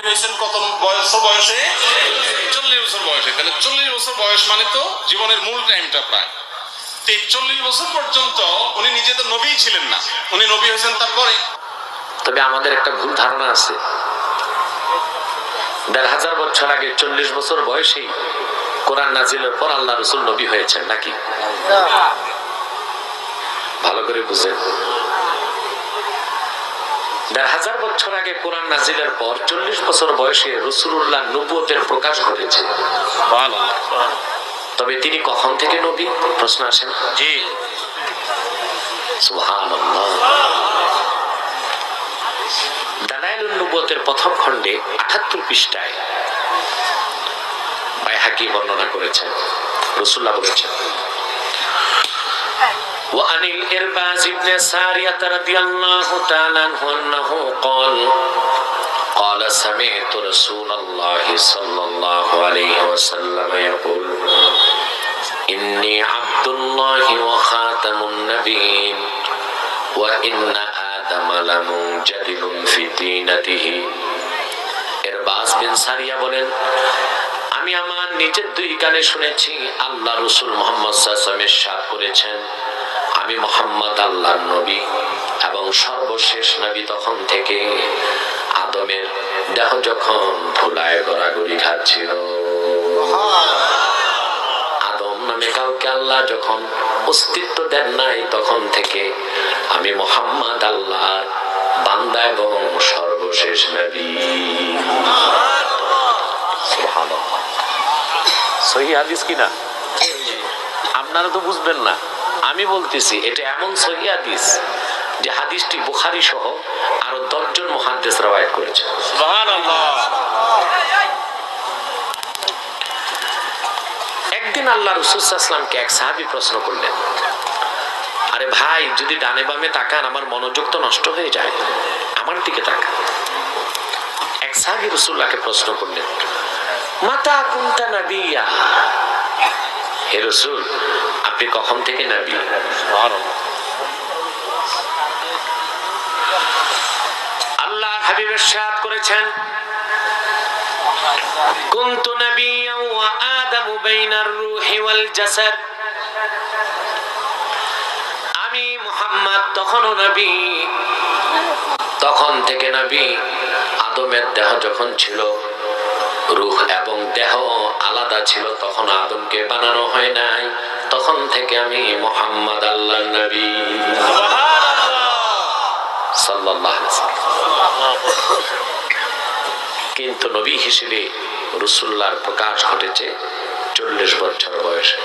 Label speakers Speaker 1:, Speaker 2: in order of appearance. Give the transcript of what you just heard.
Speaker 1: নবী হয়েছেন কত বয়স বয়সে? চল্লিশ বছর বয়সে। তাহলে চল্লিশ বছর বয়স মানে তো জীবনের মূল টাইমটা প্রায়। তো বছর পর্যন্ত উনি নিজে তো নবী ছিলেন না। উনি নবী হয়েছেন তারপরে।
Speaker 2: তবে আমাদের একটা ভুল ধারণা আছে। দেড় হাজার বছর আগে চল্লিশ বছর বয়সেই কোরআন নাজিলের পর আল্লাহ রসুল নবী হয়েছেন নাকি? ভালো করে বুঝেন। দেড় হাজার বছর আগে কোরআন নাজিলের পর চল্লিশ বছর বয়সে রসুল্লাহ নবুয়তের প্রকাশ ঘটেছে। তবে তিনি কখন থেকে নবী? প্রশ্ন আসেন
Speaker 1: জি।
Speaker 2: দালাইলুন নবুয়তের প্রথম খণ্ডে আঠাত্তর পৃষ্ঠায় বাইহাকি বর্ণনা করেছেন। রসুল্লাহ বলেছেন وعن الإرباز بن سارية رضي الله تعالى عنه أنه قال قال سمعت رسول الله صلى الله عليه وسلم يقول إني عبد الله وخاتم النبيين وإن آدم لمنجدل في دينته এরবাজ বিন সারিয়া বলেন আমি আমার নিজের দুই কানে শুনেছি আল্লাহ রসুল মোহাম্মদ সাল্লামের সাথ করেছেন আমি মোহাম্মদ আল্লাহ নবী এবং সর্বশেষ নবী তখন থেকে আদমের দেহ যখন ধুলায় গড়াগড়ি খাচ্ছিল। আদম নামে কাউকে আল্লাহ যখন অস্তিত্ব দেন নাই তখন থেকে আমি মোহাম্মদ আল্লাহ বান্দা এবং সর্বশেষ নবী। সহি হাদিস কিনা? আপনারা তো বুঝবেন না। আমি বলতেছি এটা এমন সহি হাদিস যে হাদিসটি বুখারি সহ আরও দশজন মহাদ্দেশ রবায়ত করেছে। একদিন আল্লাহ রসুলামকে এক সাহাবি প্রশ্ন করলেন আরে ভাই যদি ডানে বামে তাকান আমার মনোযোগ তো নষ্ট হয়ে যায়। আমার দিকে তাকান। এক সাহাবি রসুল্লাহকে প্রশ্ন করলেন মাতা কুন্তা নাবিয়া? হে রসুল আপনি কখন থেকে নাবি আল্লাহ হাবিবের সাথ করেছেন كنت نبيا وآدم بين الروح والجسد আমি মোহাম্মদ তখনও নবী তখন থেকে নবী আদমের দেহ যখন ছিল রুহ এবং দেহ আলাদা ছিল তখন আদমকে বানানো হয় নাই তখন থেকে আমি মোহাম্মদ আল্লাহ নবী। কিন্তু নবী হিসেবে রসুল্লাহর প্রকাশ ঘটেছে চল্লিশ বছর বয়সে।